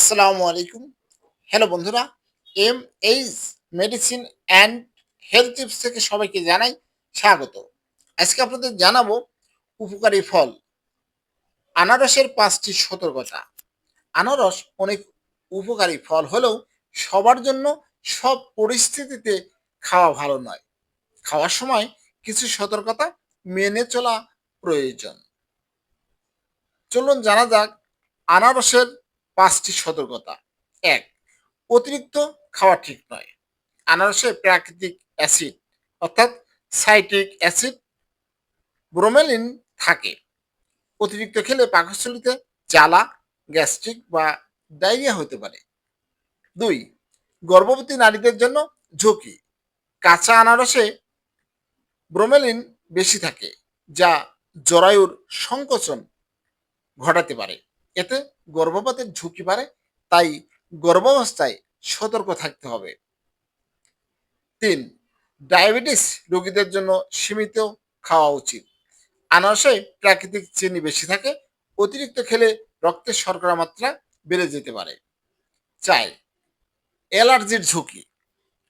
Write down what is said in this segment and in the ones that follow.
আসসালামু আলাইকুম। হ্যালো বন্ধুরা M H medicine and health tips থেকে সবাইকে জানাই স্বাগত। আজকে আপনাদের জানাব উপকারী ফল। আনারসের পাঁচটি সতর্কতা। আনারস অনেক উপকারী ফল হলেও সবার জন্য সব পরিস্থিতিতে খাওয়া ভালো নয়। খাওয়ার সময় কিছু সতর্কতা মেনে চলা প্রয়োজন। চলুন জানা যাক আনারসের পাঁচটি সতর্কতা। এক, অতিরিক্ত খাওয়া ঠিক নয়। আনারসে প্রাকৃতিক অ্যাসিড, অর্থাৎ সাইট্রিক অ্যাসিড ব্রোমেলিন থাকে। অতিরিক্ত খেলে পাকস্থলিতে জ্বালা, গ্যাস্ট্রিক বা ডায়রিয়া হতে পারে। দুই, গর্ভবতী নারীদের জন্য ঝুঁকি। কাঁচা আনারসে ব্রোমেলিন বেশি থাকে, যা জরায়ুর সংকোচন ঘটাতে পারে। এতে গর্ভপাতের ঝুঁকি বাড়ে, তাই গর্ভাবস্থায় সতর্ক থাকতে হবে। তিন, ডায়াবেটিস রোগীদের জন্য সীমিত খাওয়া উচিত। আনারসে প্রাকৃতিক চিনি বেশি থাকে, অতিরিক্ত খেলে রক্তের শর্করা মাত্রা বেড়ে যেতে পারে। চার, অ্যালার্জির ঝুঁকি।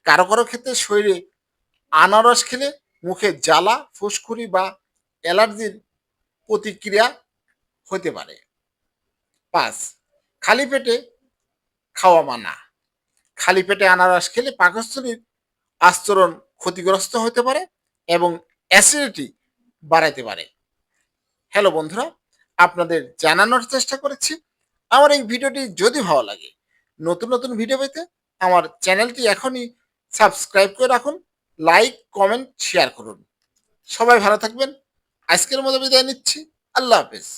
কারও কারও ক্ষেত্রে শরীরে আনারস খেলে মুখে জ্বালা, ফুসকুড়ি বা অ্যালার্জির প্রতিক্রিয়া হতে পারে। পাঁচ। খালি পেটে খাওয়া মানা। খালি পেটে আনারস খেলে পাকস্থলীর আস্তরণ ক্ষতিগ্রস্ত হতে পারে এবং অ্যাসিডিটি বাড়াইতে পারে। হ্যালো বন্ধুরা, আপনাদের জানানোর চেষ্টা করেছি। আমার এই ভিডিওটি যদি ভালো লাগে, নতুন নতুন ভিডিও পেতে আমার চ্যানেলটি এখনই সাবস্ক্রাইব করে রাখুন, লাইক, কমেন্ট, শেয়ার করুন। সবাই ভালো থাকবেন। আজকের মতো বিদায় নিচ্ছি। আল্লাহ হাফেজ।